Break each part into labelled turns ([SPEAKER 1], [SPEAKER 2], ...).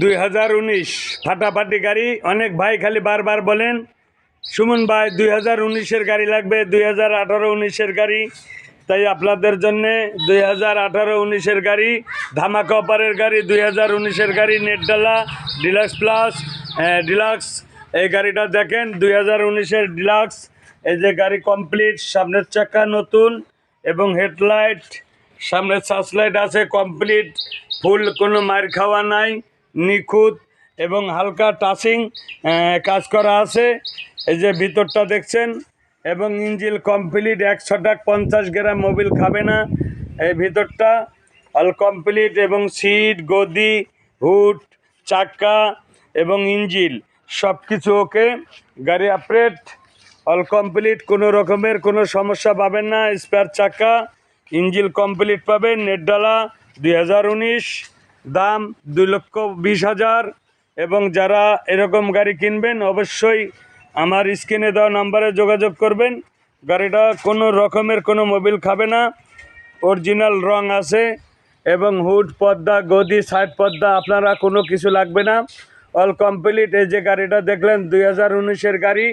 [SPEAKER 1] দুই হাজার উনিশ ফাটাফাটি গাড়ি, অনেক ভাই খালি বারবার বলেন, সুমন ভাই দুই হাজার উনিশের গাড়ি লাগবে, দুই হাজার আঠারো উনিশের গাড়ি। তাই আপনাদের জন্যে দুই হাজার আঠারো উনিশের গাড়ি, ধামাকা অপারের গাড়ি, দুই হাজার উনিশের গাড়ি নেটডালা ডিলাক্স প্লাস ডিলাক্স। এই গাড়িটা দেখেন, দুই হাজার উনিশের ডিলাক্স। এই যে গাড়ি কমপ্লিট, সামনের চাকা নতুন এবং হেডলাইট, সামনে সার্চলাইট আছে, কমপ্লিট। ফুল কোনো মার খাওয়া নাই। নিখুঁত এবং হালকা টাচিং কাজ করা আছে। এই যে ভিতরটা দেখছেন, এবং ইঞ্জিল কমপ্লিট, একশো টাক পঞ্চাশ গ্রাম মোবিল খাবে না। এই ভিতরটা অল কমপ্লিট এবং সিট, গদি, হুড চাক্কা এবং ইঞ্জিল সব কিছু ওকে গাড়ি আপডেট অল কমপ্লিট কোনো রকমের কোনো সমস্যা পাবেন না। স্পেয়ার চাকা, ইঞ্জিল কমপ্লিট পাবেন। নেটডালা দুই হাজার উনিশ। দাম দুই লক্ষ বিশ হাজার। এবং যারা এরকম গাড়ি কিনবেন, অবশ্যই আমার স্ক্রিনে দেওয়া নাম্বারে যোগাযোগ করবেন। গাড়িটা কোনো রকমের কোনো মোবিল খাবে না। অরিজিনাল রং আছে এবং হুড পর্দা, গদি, সাইড পর্দা, আপনারা কোনো কিছু লাগবে না। All complete. এই যে গাড়িটা দেখলেন, দুই হাজার উনিশের গাড়ি।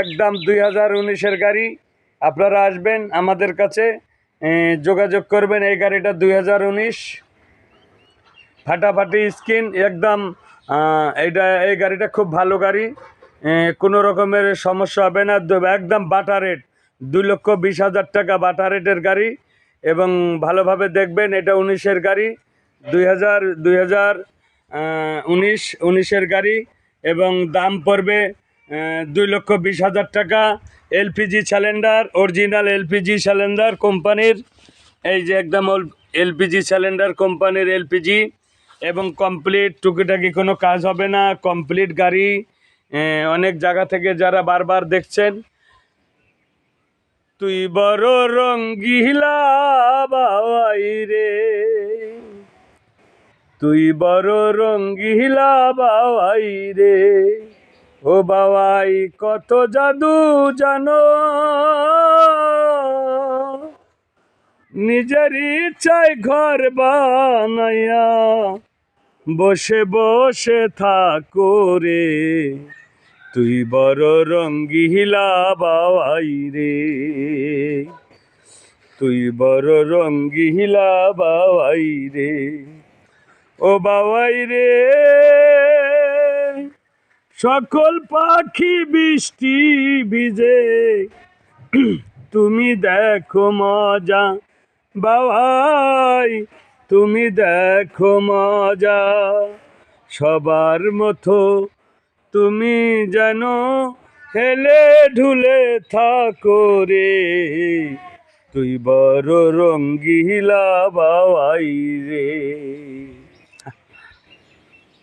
[SPEAKER 1] একদম দুই হাজার উনিশের গাড়ি। আপনারা আসবেন আমাদের কাছে যোগাযোগ করবেন। এই গাড়িটা দুই হাজার উনিশ। ফাটাফাটি স্কিন, একদম এইটা, এই গাড়িটা খুব ভালো গাড়ি। কোনো রকমের সমস্যা হবে না। একদম বাটা রেট, দুই লক্ষ বিশ হাজার টাকা বাটা রেটের গাড়ি এবং ভালোভাবে দেখবেন এটা উনিশের গাড়ি, দুই হাজার দুই হাজার উনিশ, উনিশের গাড়ি এবং দাম পড়বে দুই লক্ষ বিশ হাজার টাকা। LPG cylinder original LPG cylinder কোম্পানির, এই যে একদম এলপিজি সিলিন্ডার কোম্পানির এলপিজি। এবং কমপ্লিট টুকিটাকি কোনো কাজ হবে না কমপ্লিট গাড়ি অনেক জায়গা থেকে যারা বারবার দেখছেন। তুই বড় রঙ্গিলা বাবাই রে। তুই বড় রঙ্গিলা বাবাই রে। ও বাবাই, কত জাদু জানো। নিজের ইচ্ছায় ঘর বানাইয়া বসে বসে থাকো রে। তুই বড় রঙ্গিলা বাবাই রে। তুই বড় রঙ্গিলা বাবাই রে। ও বাবাই রে, সকল পাখি বৃষ্টি ভিজে। তুমি দেখো মজা বাবাই, তুমি দেখো মজা। সবার মতো তুমি যেন হেলে ঢুলে থাকো রে। তুই বড় রঙ্গিলা বাবাই রে।